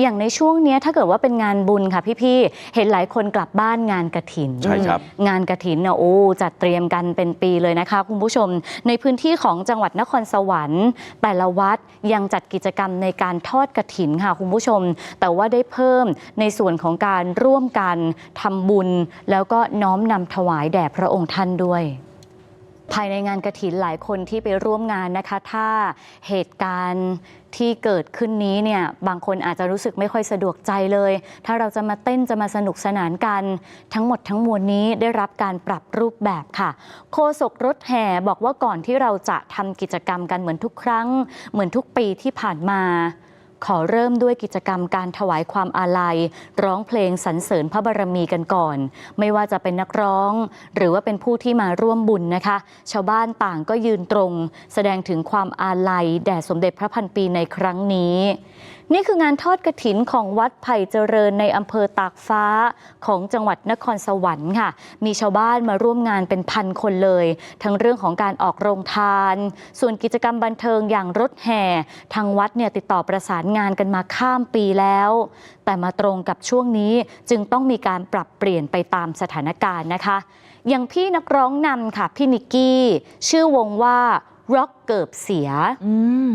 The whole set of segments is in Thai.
อย่างในช่วงเนี้ยถ้าเกิดว่าเป็นงานบุญค่ะพี่ๆ เห็นหลายคนกลับบ้านงานกระถิน ใช่ครับ งานกระถินเนี่ยโอ้จัดเตรียมกันเป็นปีเลยนะคะ คุณผู้ชม ในพื้นที่ของจังหวัดนครสวรรค์ แต่ละวัดยังจัดกิจกรรมในการทอดกระถินค่ะคุณผู้ชม แต่ว่าได้เพิ่มในส่วนของการร่วมกันทำบุญ แล้วก็น้อมนำถวายแด่พระองค์ท่านด้วย ภายในงานกระถินหลายคนที่ไปร่วมงานนะคะ ถ้าเหตุการณ์ที่เกิดขึ้นนี้เนี่ยบางคนอาจจะรู้สึกไม่ค่อยสะดวกใจเลย ถ้าเราจะมาเต้นจะมาสนุกสนานกัน ทั้งหมดทั้งมวลนี้ได้รับการปรับรูปแบบค่ะโฆษกรถแห่บอกว่าก่อนที่เราจะทำกิจกรรมกันเหมือนทุกครั้ง เหมือนทุกปีที่ผ่านมา ขอเริ่มด้วยกิจกรรมการถวายความอาลัย ร้องเพลงสรรเสริญพระบารมีกันก่อน ไม่ว่าจะเป็นนักร้อง หรือว่าเป็นผู้ที่มาร่วมบุญนะคะ ชาวบ้านต่างก็ยืนตรง แสดงถึงความอาลัย แด่สมเด็จพระพันปีในครั้งนี้นี่คืองานทอดกระถินของวัดไผ่เจริญในอำเภอตากฟ้าของจังหวัดนครสวรรค์ค่ะ มีชาวบ้านมาร่วมงานเป็นพันคนเลย ทั้งเรื่องของการออกโรงทาน ส่วนกิจกรรมบันเทิงอย่างรถแห่ ทางวัดเนี่ยติดต่อประสานงานกันมาข้ามปีแล้ว แต่มาตรงกับช่วงนี้จึงต้องมีการปรับเปลี่ยนไปตามสถานการณ์นะคะ อย่างพี่นักร้องนำค่ะพี่นิกกี้ ชื่อวงว่าร็อกเกิบเสียอืม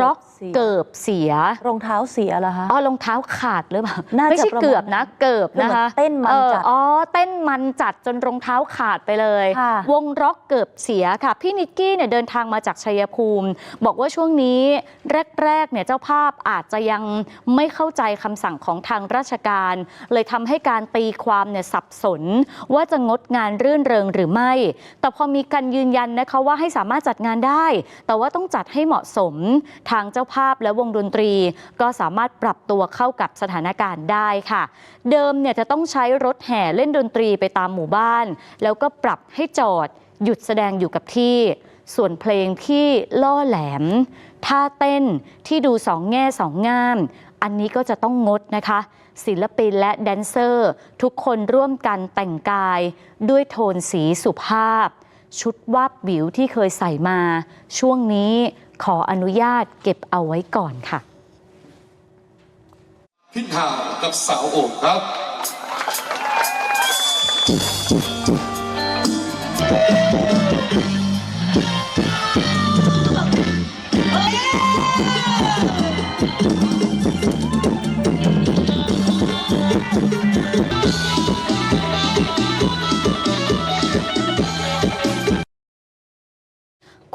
ร็อก เสีย เกิบเสียรองเท้าเสียเหรอคะ อ๋อรองเท้าขาดหรือเปล่าน่าจะไม่ใช่ประมาณเกือบนะ เกือบนะคะคือเหมือนเต้นมันจัดเอออ๋อเต้นมันจัดจนรองเท้าขาดไปเลย ค่ะ วงร็อกเกือบเสียค่ะ พี่นิกกี้เนี่ยเดินทางมาจากชัยภูมิ บอกว่าช่วงนี้แรกๆเนี่ยเจ้าภาพอาจจะยังไม่เข้าใจคำสั่งของทางราชการ เลยทำให้การตีความเนี่ยสับสน ว่าจะงดงานรื่นเริงหรือไม่ แต่พอมีการยืนยันนะคะว่าให้สามารถจัดงานได้ แต่ว่าต้องจัดให้เหมาะสม ทางเจ้าภาพและวงดนตรี ก็สามารถปรับตัวเข้ากับสถานการณ์ได้ค่ะ เดิมเนี่ยจะต้องใช้รถแห่เล่นดนตรีไปตามหมู่บ้าน แล้วก็ปรับให้จอด หยุดแสดงอยู่กับที่ ส่วนเพลงที่ล่อแหลม ท่าเต้นที่ดูสองแง่สองงาม อันนี้ก็จะต้องงดนะคะ ศิลปินและแดนเซอร์ ทุกคนร่วมกันแต่งกาย ด้วยโทนสีสุภาพ ชุดวาบวิวที่เคยใส่มา ช่วงนี้ ขออนุญาตเก็บเอาไว้ก่อนค่ะ พิธากับสาวโอบครับ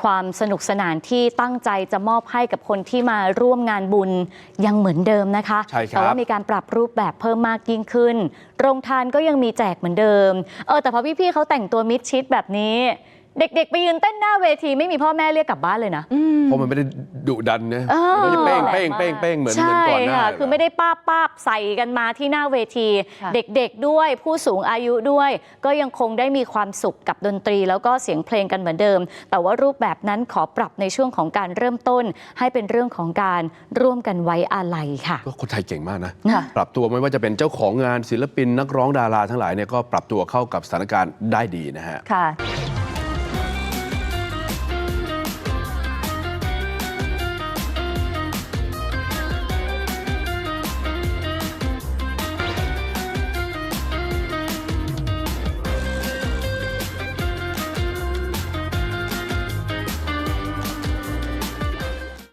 ความสนุกสนานที่ตั้งใจจะมอบให้กับคนที่มาร่วมงานบุญยังเหมือนเดิมนะคะ ใช่ครับ แต่ว่ามีการปรับรูปแบบเพิ่มมากยิ่งขึ้น โรงทานก็ยังมีแจกเหมือนเดิม เออแต่พอพี่ๆเขาแต่งตัวมิดชิดแบบนี้ เด็กๆ ไปยืนเต้นหน้าเวทีไม่มีพ่อแม่เรียกกลับบ้านเลยนะ เพราะมันไม่ได้ ดุดันนะเออไม่ได้เป้งเป้งเป้งเป้งเหมือนเหมือนใช่ก่อนหน้าค่ะเลยคือไม่ได้ป้าบป้าบใส่กันมาที่หน้าเวทีค่ะเด็กๆด้วยผู้สูงอายุด้วย ก็ยังคงได้มีความสุขกับดนตรี แล้วก็เสียงเพลงกันเหมือนเดิม แต่ว่ารูปแบบนั้นขอปรับในช่วงของการเริ่มต้น ให้เป็นเรื่องของการร่วมกันไว้อาลัยค่ะก็คนไทยเก่งมากนะค่ะปรับตัวไม่ว่าจะเป็นเจ้าของงานศิลปินนักร้องดาราทั้งหลายเนี่ยก็ปรับตัวเข้ากับสถานการณ์ได้ดีนะฮะค่ะ